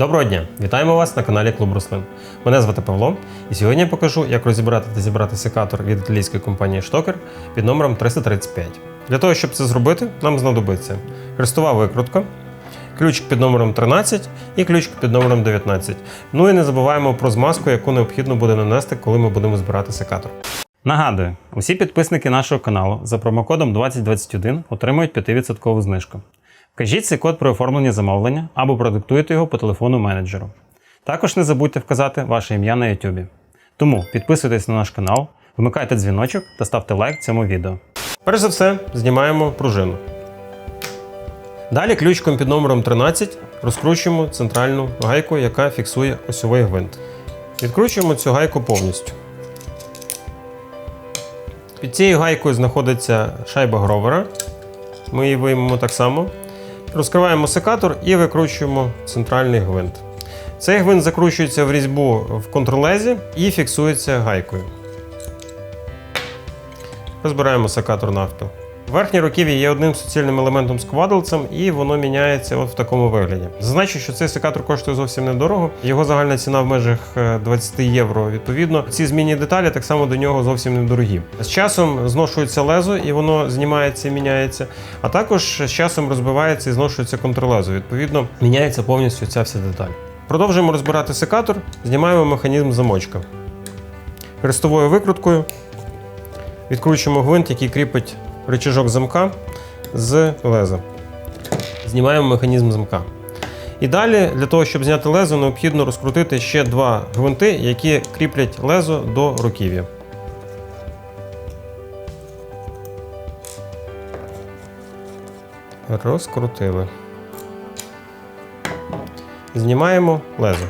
Доброго дня! Вітаємо вас на каналі Клуб Рослин. Мене звати Павло, і сьогодні я покажу, як розібрати та зібрати секатор від італійської компанії Штокер під номером 335. Для того, щоб це зробити, нам знадобиться хрестова викрутка, ключик під номером 13 і ключик під номером 19. Ну і не забуваємо про змазку, яку необхідно буде нанести, коли ми будемо збирати секатор. Нагадую, усі підписники нашого каналу за промокодом 2021 отримують 5% знижку. Вкажіть цей код при оформленні замовлення або продиктуйте його по телефону менеджеру. Також не забудьте вказати ваше ім'я на YouTube. Тому підписуйтесь на наш канал, вмикайте дзвіночок та ставте лайк цьому відео. Перш за все, знімаємо пружину. Далі ключком під номером 13 розкручуємо центральну гайку, яка фіксує осьовий гвинт. Відкручуємо цю гайку повністю. Під цією гайкою знаходиться шайба гровера. Ми її виймемо так само. Розкриваємо секатор і викручуємо центральний гвинт. Цей гвинт закручується в різьбу в контролезі і фіксується гайкою. Розбираємо секатор навпіл. Верхнє руків'я є одним суцільним елементом з квадлцем, і воно міняється от в такому вигляді. Зазначу, що цей секатор коштує зовсім недорого. Його загальна ціна в межах е, 20 євро. Відповідно, ці змінні деталі так само до нього зовсім недорогі. З часом зношується лезо, і воно знімається і міняється. А також з часом розбивається і зношується контрлезо. Відповідно, міняється повністю ця вся деталь. Продовжуємо розбирати секатор, знімаємо механізм замочка. Хрестовою викруткою відкручуємо гвинт, який кріпить рычажок замка з леза. Знімаємо механізм замка. І далі, для того, щоб зняти лезо, необхідно розкрутити ще два гвинти, які кріплять лезо до руків'я. Розкрутили. Знімаємо лезо.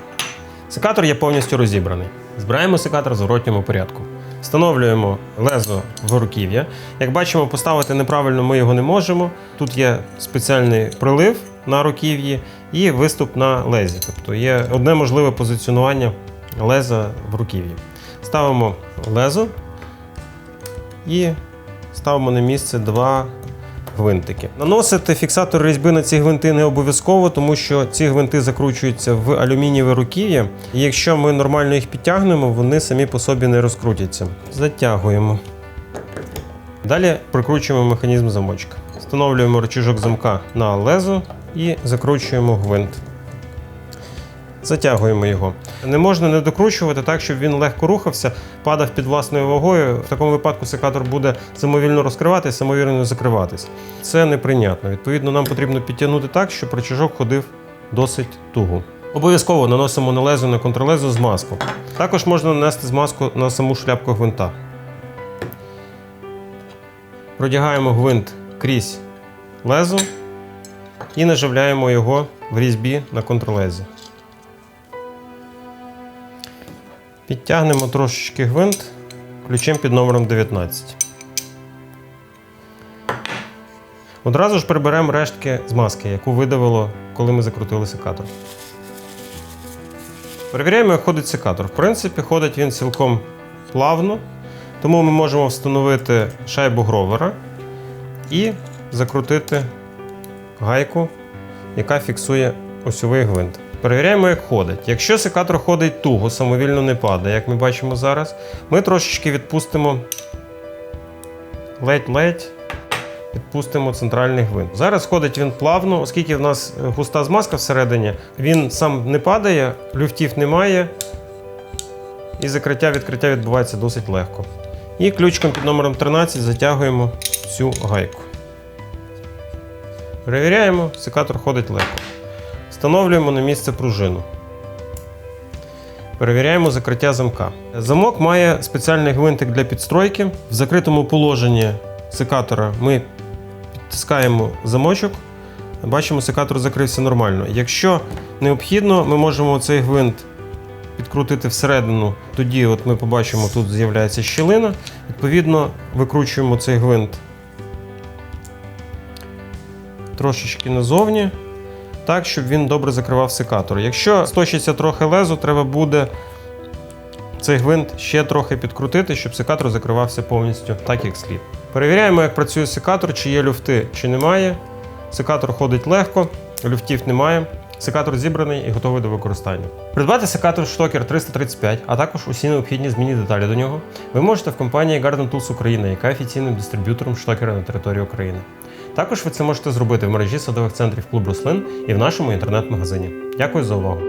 Секатор є повністю розібраний. Збираємо секатор в зворотньому порядку. Встановлюємо лезо в руків'я. Як бачимо, поставити неправильно ми його не можемо. Тут є спеціальний прилив на руків'ї і виступ на лезі. Тобто є одне можливе позиціонування леза в руків'ї. Ставимо лезо і ставимо на місце два гвинтики. Наносити фіксатор різьби на ці гвинти не обов'язково, тому що ці гвинти закручуються в алюмінієві руків'я. І якщо ми нормально їх підтягнемо, вони самі по собі не розкрутяться. Затягуємо. Далі прикручуємо механізм замочка. Встановлюємо рычажок замка на лезо і закручуємо гвинт. Затягуємо його. Не можна не докручувати так, щоб він легко рухався, падав під власною вагою. В такому випадку секатор буде самовільно розкриватися, самовільно закриватись. Це неприйнятно. Відповідно, нам потрібно підтягнути так, щоб рычажок ходив досить туго. Обов'язково наносимо на лезо на контрлезо змазку. Також можна нанести змазку на саму шляпку гвинта. Продягаємо гвинт крізь лезо і наживляємо його в різьбі на контрлезі. Підтягнемо трошечки гвинт ключем під номером 19. Одразу ж приберемо рештки змазки, яку видавило, коли ми закрутили секатор. Перевіряємо, як ходить секатор. В принципі, ходить він цілком плавно, тому ми можемо встановити шайбу гровера і закрутити гайку, яка фіксує осьовий гвинт. Перевіряємо, як ходить. Якщо секатор ходить туго, самовільно не падає, як ми бачимо зараз, ми трошечки відпустимо ледь-ледь. Відпустимо центральний гвинт. Зараз ходить він плавно, оскільки в нас густа змазка всередині, він сам не падає, люфтів немає, і закриття-відкриття відбувається досить легко. І ключком під номером 13 затягуємо цю гайку. Перевіряємо, секатор ходить легко. Встановлюємо на місце пружину. Перевіряємо закриття замка. Замок має спеціальний гвинтик для підстройки. В закритому положенні секатора ми підтискаємо замочок. Бачимо, секатор закрився нормально. Якщо необхідно, ми можемо цей гвинт підкрутити всередину. Тоді от ми побачимо, тут з'являється щілина. Відповідно, викручуємо цей гвинт трошечки назовні так, щоб він добре закривав секатор. Якщо сточиться трохи лезо, треба буде цей гвинт ще трохи підкрутити, щоб секатор закривався повністю так, як слід. Перевіряємо, як працює секатор, чи є люфти, чи немає. Секатор ходить легко, люфтів немає. Секатор зібраний і готовий до використання. Придбати секатор Штокер 335, а також усі необхідні змінні деталі до нього, ви можете в компанії Garden Tools Україна, яка офіційним дистриб'ютором штокера на території України. Також ви це можете зробити в мережі садових центрів клуб рослин і в нашому інтернет-магазині. Дякую за увагу!